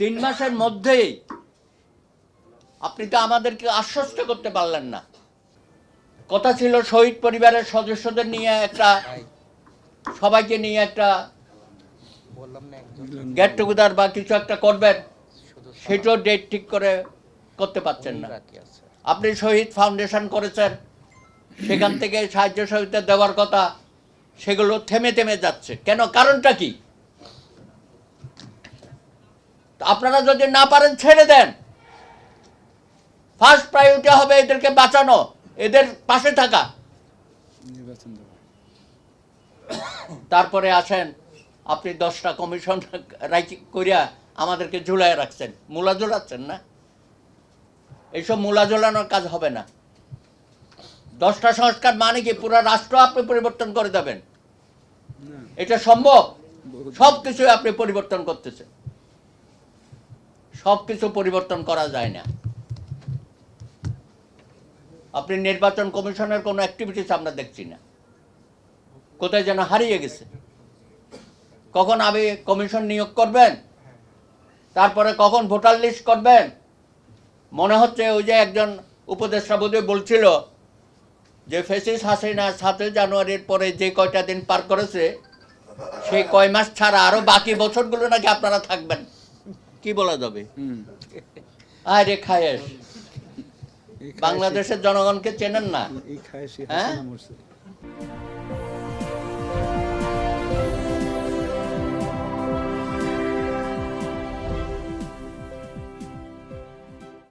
তিন মাসের মধ্যেই আপনি তো আমাদেরকে আশ্বস্ত করতে পারলেন না। কথা ছিল শহীদ পরিবারের সদস্যদের নিয়ে একটা, সবাইকে নিয়ে একটা গেট টুগেদার বা কিছু একটা করবেন, সেটাও ডেট ঠিক করে করতে পারছেন না। আপনি শহীদ ফাউন্ডেশন করেছেন, সেখান থেকে সাহায্য সহযোগিতা দেওয়ার কথা, সেগুলো থেমে থেমে যাচ্ছে। কেন? কারণটা কি? আপনারা যদি না পারেন ছেড়ে দেন। ফার্স্ট প্রায়োরিটি হবে এদেরকে বাঁচানো এদের পাশে থাকা। তারপরে আসেন আপনি দশটা কমিশন করিয়া আমাদেরকে ঝুলাই রাখছেন। মূলা ঝোলাচ্ছেন না? এইসব মূলা ঝোলানোর কাজ হবে না। দশটা সংস্কার মানে কি? পুরো রাষ্ট্র আপনি পরিবর্তন করে দেবেন। এটা সম্ভব? সব কিছু আপনি পরিবর্তন করতেছেন। সব কিছু পরিবর্তন করা যায় না। আপনি নির্বাচন কমিশনের কোনো অ্যাক্টিভিটিস আমরা দেখছি না। কোথায় যেন হারিয়ে গেছে। কখন আপনি কমিশন নিয়োগ করবেন? তারপরে কখন ভোটার লিস্ট করবেন? মনে হচ্ছে ওই যে একজন উপদেষ্টা বোধহয় বলছিল যে ফেসিস হাসিনা সাতই জানুয়ারির পরে যে কয়টা দিন পার করেছে সেই কয় মাস ছাড়া আরও বাকি বছরগুলো নাকি আপনারা থাকবেন। কি বলা যাবে? হুম। আরে খায়েস বাংলাদেশের জনগণকে চেনেন না। হ্যাঁ?